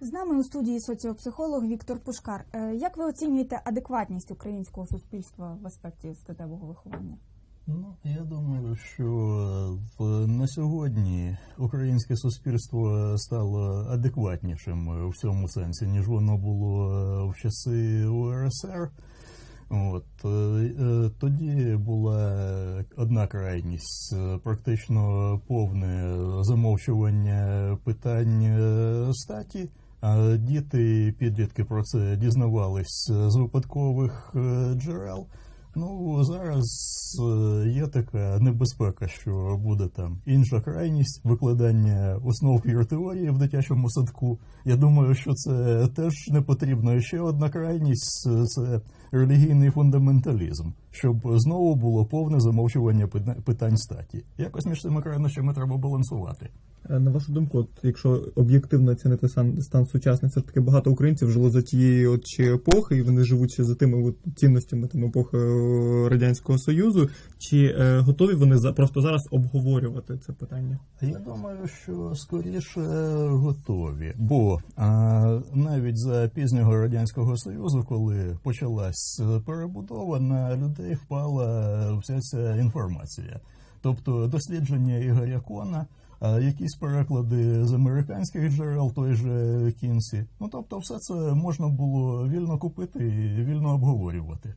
З нами у студії соціопсихолог Віктор Пушкар. Е, Як ви оцінюєте адекватність українського суспільства в аспекті статевого виховання? Ну, я думаю, що на сьогодні українське суспільство стало адекватнішим в цьому сенсі, ніж воно було в часи УРСР. От е, е, тоді була одна крайність, е, практично повне замовчування питань е, статі. Діти підлітки про це дізнавались з випадкових е, джерел. Ну зараз е, є така небезпека, що буде там інша крайність викладання основ теорії в дитячому садку. Я думаю, що це теж не потрібно. І ще одна крайність це релігійний фундаменталізм, щоб знову було повне замовчування питань статі. Якось між цими крайнощами треба балансувати. Е, На вашу думку, от, якщо об'єктивно оцінити стан, стан сучасний, все ж таки багато українців жило за тієї от ще епохи, і вони живуть ще за тими от цінностями там епохи е, радянського союзу. Чи е, готові вони за просто зараз обговорювати це питання? Я думаю, що скоріше готові, бо а, навіть за пізнього радянського союзу, коли почалась перебудова, на людей впала вся ця інформація. Тобто дослідження Ігоря Кона, а якісь переклади з американських джерел, той же кінці. Ну тобто, все це можна було вільно купити і вільно обговорювати.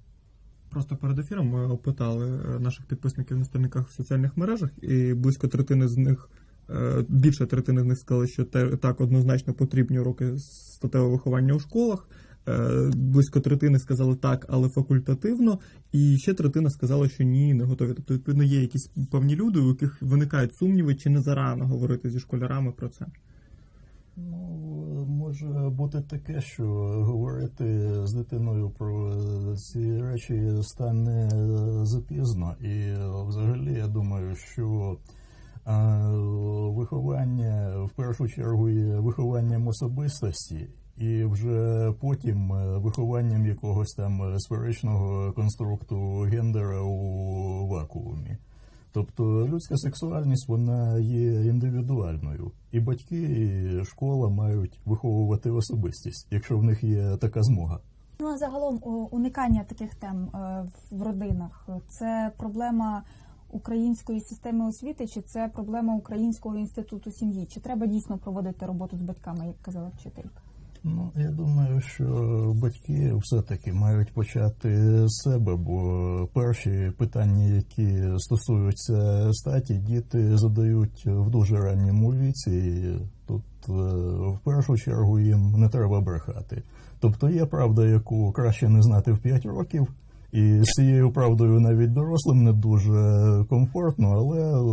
Просто перед ефіром ми опитали е, наших підписників на сторінках в соціальних мережах, і близько третини з них, е, більше третини з них сказали, що так однозначно потрібні уроки статевого виховання у школах. Е, Близько третини сказали так, але факультативно, і ще третина сказала, що ні, не готові. Тобто, відповідно, є якісь певні люди, у яких виникають сумніви, чи не зарано говорити зі школярами про це. Ну, може бути таке, що говорити з дитиною про ці речі стане запізно. І взагалі я думаю, що е, виховання в першу чергу є вихованням особистості. І вже потім е, вихованням якогось там сферичного конструкту гендера у вакуумі. Тобто людська сексуальність вона є індивідуальною, і батьки, і школа мають виховувати особистість, якщо в них є така змога. Ну а загалом уникання таких тем е, в родинах це проблема української системи освіти, чи це проблема українського інституту сім'ї? Чи треба дійсно проводити роботу з батьками, як казала вчителька? Ну я думаю, що батьки все-таки мають почати з себе, бо перші питання, які стосуються статі, діти задають в дуже ранньому віці. І Тут е, в першу чергу їм не треба брехати. Тобто є правда, яку краще не знати в 5 років. І з цією правдою навіть дорослим не дуже комфортно, але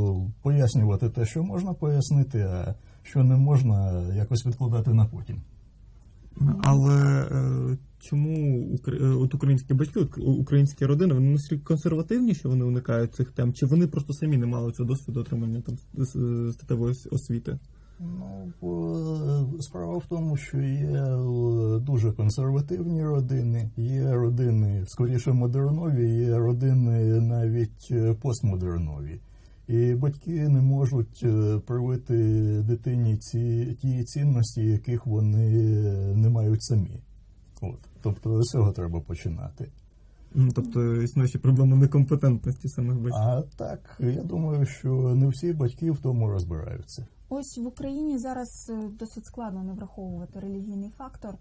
пояснювати те, що можна пояснити, а що не можна, якось відкладати на потім. Але е, чому е, от українські батьки, от українські родини, вони настільки консервативні, що вони уникають цих тем, чи вони просто самі не мали цього досвіду отримання там е, статевої освіти? Ну, справа в тому, що є е, дуже консервативні родини, є родини скоріше модернові, є родини навіть е, постмодернові. І батьки не можуть е, привити дитині ці ті цінності, яких вони не мають самі. От. Тобто з цього треба починати. Ну, Тобто існує ще проблема некомпетентності самих батьків. А так, я думаю, що не всі батьки в тому розбираються. Ось в Україні зараз е, досить складно не враховувати релігійний фактор.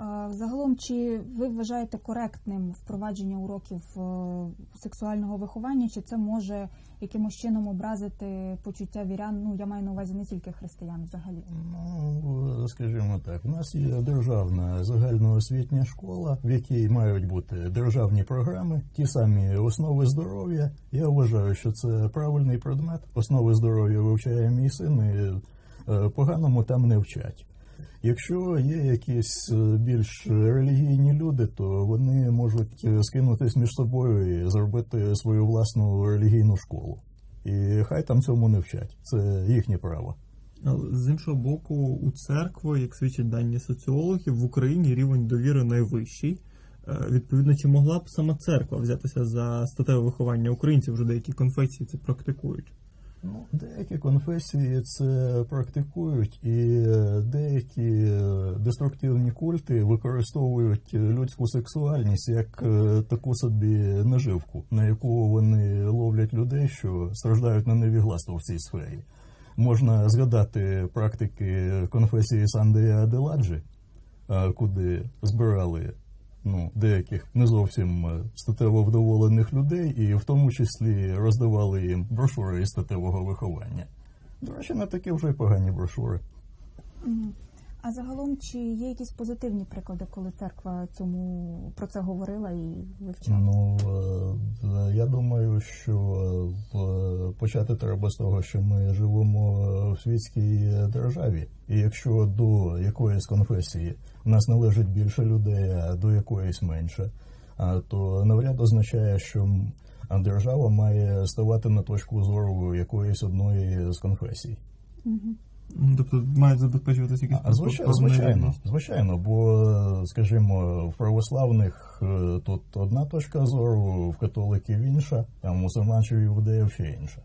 Е, Загалом, чи ви вважаєте коректним впровадження уроків е, сексуального виховання, чи це може якимось чином образити почуття вірян? Ну я маю на увазі не тільки християн взагалі. Ну, скажімо так, у нас є державна загальноосвітня школа, в якій мають бути державні програми, ті самі основи здоров'я. Я вважаю, що це правильний предмет. Основи здоров'я вивчає мій син, і е, поганому там не вчать. Якщо є якісь е, більш релігійні люди, то вони можуть е, скинутись між собою і зробити свою власну релігійну школу. І хай там цьому не вчать. Це їхнє право. Але з іншого боку, у церкву, як свідчать дані соціологів, в Україні рівень довіри найвищий. Е, Відповідно, чи могла б сама церква взятися за статеве виховання українців? Вже деякі конфесії це практикують. Ну, деякі конфесії це практикують, і е, деякі е, деструктивні культи використовують людську сексуальність як е, таку собі наживку, на яку вони ловлять людей, що страждають на невігластво в цій сфері. Можна згадати практики конфесії Сандея Аделаджі, куди збирали ну, деяких не зовсім е, статево вдоволених людей, і в тому числі роздавали їм брошури із статевого виховання. До речі, не такі вже й погані брошури. А загалом, чи є якісь позитивні приклади, коли церква цьому про це говорила і вивчала? Ну е, я думаю, що е, почати треба з того, що ми живемо в світській державі, і якщо до якоїсь конфесії в нас належить більше людей, а до якоїсь менше, то навряд означає, що держава має ставати на точку зору якоїсь одної з конфесій. Мгм. Ну, Тобто мають забезпечуватися якісь А, звичайно, звичайно, звичайно, бо, скажімо, в православних е, тут одна точка зору, в католиків інша, а в мусульманців і іудеїв ще інша.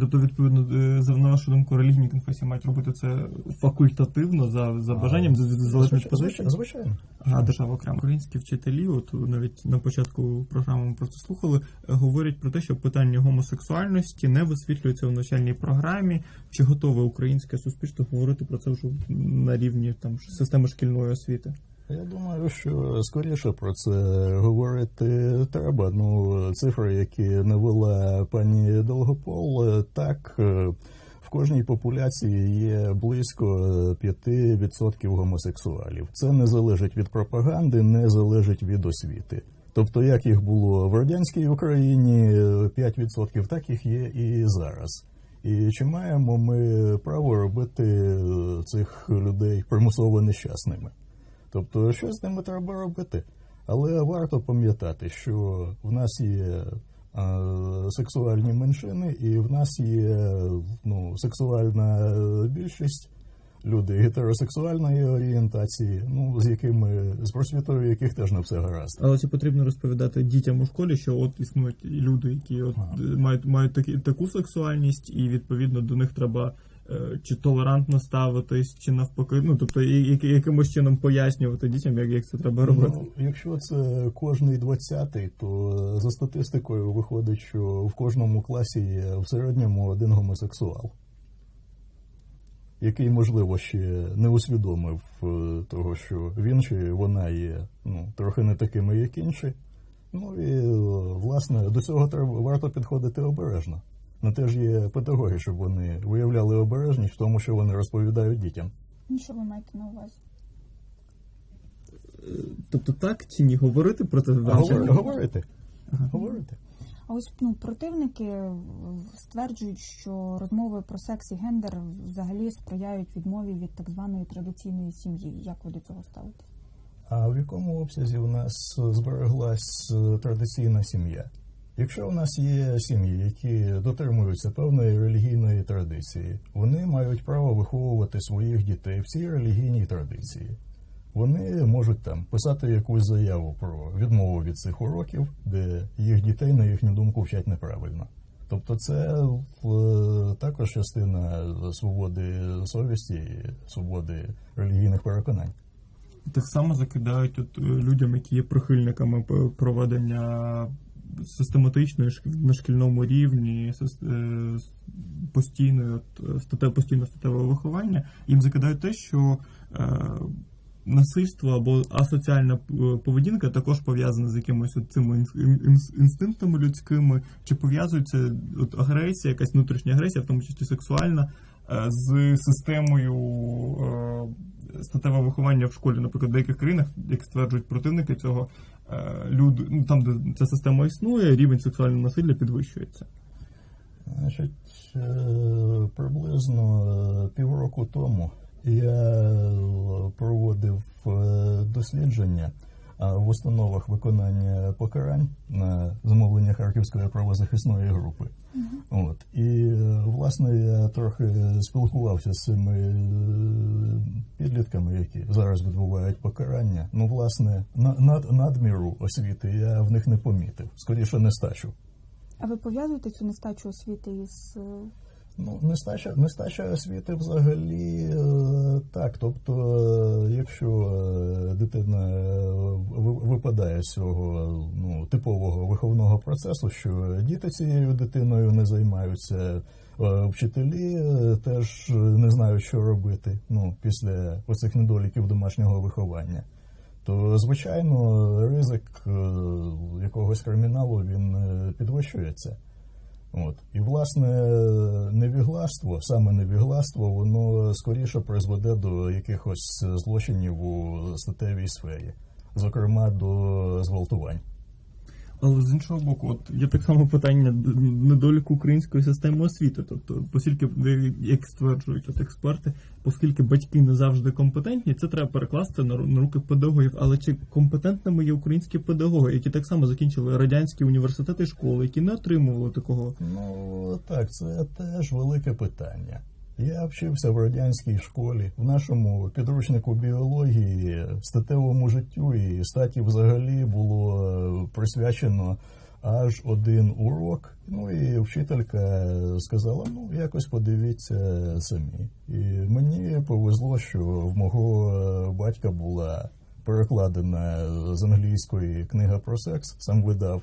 Тобто, відповідно, е, за на вашу думку, релігійні конфесії мають робити це факультативно за, за бажанням, за- за- залежно від Звичайно, позиції. звичайно. А держава окремо. Українські вчителі, от навіть на початку програми ми просто слухали, е, говорять про те, що питання гомосексуальності не висвітлюється в навчальній програмі. Чи готове українське суспільство говорити про це вже на рівні там системи шкільної освіти? Я думаю, що скоріше про це говорити треба. Ну, цифри, які навела пані Долгопол, так е, в кожній популяції є близько 5% гомосексуалів. Це не залежить від пропаганди, не залежить від освіти. Тобто, як їх було в радянській Україні е, 5%, так їх є і зараз. І чи маємо ми право робити е, цих людей примусово нещасними? Тобто, що з ними треба робити? Але варто пам'ятати, що в нас є е, сексуальні меншини, і в нас є ну, сексуальна більшість, люди гетеросексуальної орієнтації, ну, з якими з просвітою яких теж не все гаразд. Але чи потрібно розповідати дітям у школі, що от існують люди, які от Ага. мають мають такі таку сексуальність, і відповідно до них треба чи толерантно ставитись, чи навпаки, ну тобто якимось чином пояснювати дітям, як, як це треба робити. Ну, якщо це кожний двадцятий, то е, за статистикою виходить, що в кожному класі є в середньому один гомосексуал, який, можливо, ще не усвідомив е, того, що він чи вона є ну, трохи не такими, як інші. Ну і е, власне до цього треба варто підходити обережно. На те ж є педагоги, щоб вони виявляли обережність в тому, що вони розповідають дітям. Ну, Що ви маєте на увазі? Тобто так чи ні говорити про це в рамках- Говори- Говорити. Говорити. А ось ну, противники е, стверджують, що розмови про секс і гендер взагалі сприяють відмові від так званої традиційної сім'ї. Як ви до цього ставите? А в якому обсязі у нас збереглась е, традиційна сім'я? Якщо у нас є сім'ї, які дотримуються певної релігійної традиції, вони мають право виховувати своїх дітей в цій релігійній традиції. Вони можуть там писати якусь заяву про відмову від цих уроків, де їх дітей, на їхню думку, вчать неправильно. Тобто, це також частина свободи совісті, і свободи релігійних переконань. Так само закидають от е, людям, які є прихильниками проведення систематичної шк- на шкільному рівні е, с- постійної от, е, стате, постійно статевого виховання. Їм закидають те, що е, насильство або асоціальна е, поведінка також пов'язана з якимось от цими інс- інс- інстинктами людськими, чи пов'язується от агресія, якась внутрішня агресія, в тому числі сексуальна, з системою е, статевого виховання в школі, наприклад, в деяких країнах, як стверджують противники цього, е, люди, ну там, де ця система існує, рівень сексуального насилля підвищується. Значить, е, приблизно е, півроку тому я проводив дослідження в установах виконання покарань на замовлення Харківської правозахисної групи. От. І, власне, я трохи спілкувався з цими е, підлітками, які зараз відбувають покарання. Ну, власне, на- над, надміру освіти я в них не помітив, скоріше нестачу. А ви пов'язуєте цю нестачу освіти із е, Ну, нестача, нестача освіти взагалі е, так. Тобто, е, якщо е, дитина випадає з цього ну, типового виховного процесу, що діти цією дитиною не займаються, вчителі теж не знають, що робити ну, після оцих недоліків домашнього виховання. То, звичайно, ризик якогось криміналу він підвищується. От. І, власне, невігластво, саме невігластво, воно скоріше призведе до якихось злочинів у статевій сфері, зокрема до зґвалтувань. Але з іншого боку, от є так само питання недоліку української системи освіти. Тобто, оскільки як стверджують от експерти, оскільки батьки не завжди компетентні, це треба перекласти на, ру- на руки педагогів. Але чи компетентними є українські педагоги, які так само закінчили радянські університети школи, які не отримували такого Ну так, це теж велике питання. Я вчився в радянській школі. В нашому підручнику біології статевому життю і статі взагалі було е, присвячено аж один урок. Ну і вчителька сказала: ну якось подивіться самі. І мені повезло, що в мого е, батька була перекладена з англійської книга про секс, сам видав.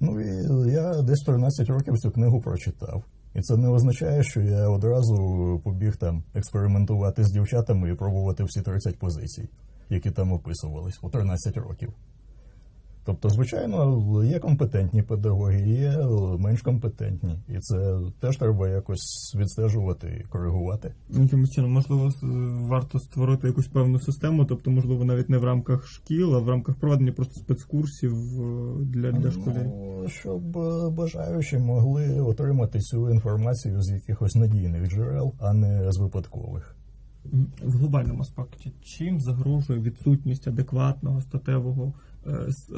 Ну і я десь 13 років цю книгу прочитав. І це не означає, що я одразу побіг там експериментувати з дівчатами і пробувати всі 30 позицій, які там описувались у 13 років. Тобто, звичайно, є компетентні педагоги, є менш компетентні, і це теж треба якось відстежувати і коригувати. якимось чином, можливо, варто створити якусь певну систему, тобто, можливо, навіть не в рамках шкіл, а в рамках проведення просто спецкурсів е, для, для школярів. Ну, щоб бажаючі могли отримати цю інформацію з якихось надійних джерел, а не з випадкових. В глобальному аспекті, чим загрожує відсутність адекватного статевого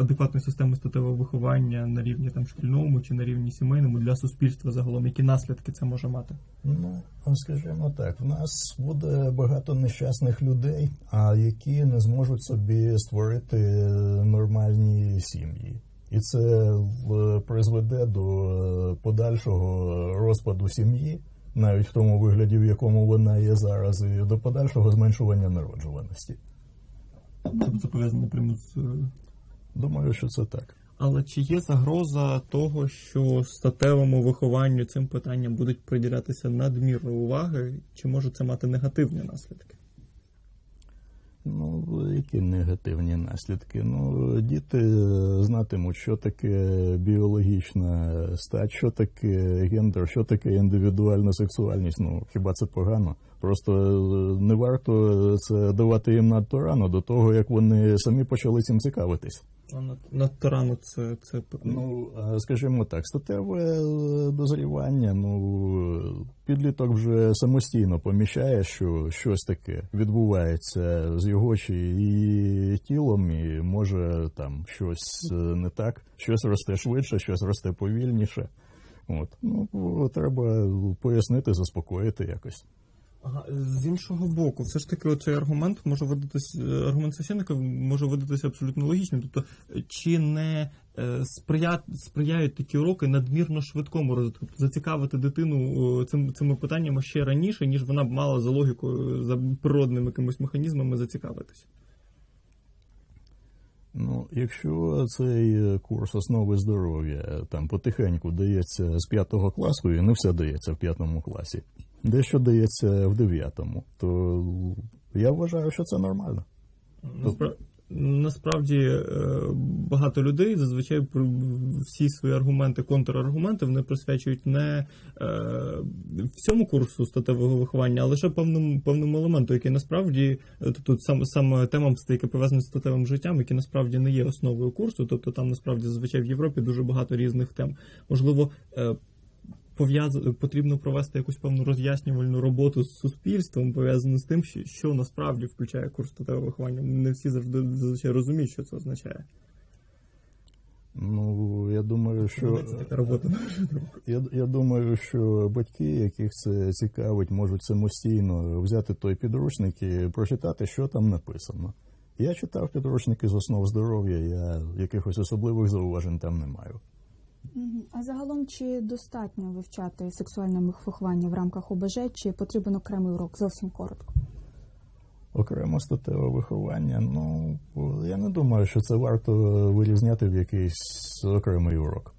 адекватної системи статевого виховання на рівні там шкільному чи на рівні сімейному для суспільства загалом? Які наслідки це може мати? Ну, скажімо так, в нас буде багато нещасних людей, а які не зможуть собі створити нормальні сім'ї. І це призведе до е, подальшого розпаду сім'ї, навіть в тому вигляді, в якому вона є зараз, і до подальшого зменшування народжуваності. Тобто це пов'язано напряму з е, Думаю, що це так. Але чи є загроза того, що статевому вихованню цим питанням будуть приділятися надмірно уваги, чи може це мати негативні наслідки? Ну, які негативні наслідки? Ну, діти знатимуть, що таке біологічна стать, що таке гендер, що таке індивідуальна сексуальність. Ну, хіба це погано? Просто е, не варто це давати їм надто рано до того, як вони самі почали цим цікавитись. Надто рано це, це Ну, скажімо так, статеве е, дозрівання, ну, підліток вже самостійно помічає, що щось таке відбувається з його чи її тілом, і може там щось е, не так, щось росте швидше, щось росте повільніше. От. Ну, треба пояснити, заспокоїти якось. З іншого боку, все ж таки, цей аргумент може видатись е, аргумент священника може видатися абсолютно логічним. Тобто, чи не е, сприя, сприяють такі уроки надмірно швидкому розвитку, Тобто зацікавити дитину е, цим, цими питаннями ще раніше, ніж вона б мала за логікою, за природними якимись механізмами зацікавитися. Ну, якщо цей курс основи здоров'я там потихеньку дається з п'ятого класу, і не все дається в п'ятому класі, дещо дається в дев'ятому, то я вважаю, що це нормально. Наспра... Насправді е, багато людей зазвичай всі свої аргументи, контраргументи вони присвячують не е, всьому курсу статевого виховання, а лише певному певному елементу, який насправді тобто саме саме темам, яке пов'язане з статевим життям, які насправді не є основою курсу. Тобто там насправді зазвичай в Європі дуже багато різних тем. Можливо. Потрібно провести якусь певну роз'яснювальну роботу з суспільством, пов'язану з тим, що, що насправді включає курс статевого виховання. Не всі завжди зазвичай розуміють, що це означає. Ну, я думаю, що я, я думаю, що батьки, яких це цікавить, можуть самостійно взяти той підручник і прочитати, що там написано. Я читав підручники з основ здоров'я, я якихось особливих зауважень там не маю. А загалом чи достатньо вивчати сексуальне виховання в рамках ОБЖ, чи потрібен окремий урок? Зовсім коротко. Окремо статеве виховання, ну я не думаю, що це варто вирізняти в якийсь окремий урок.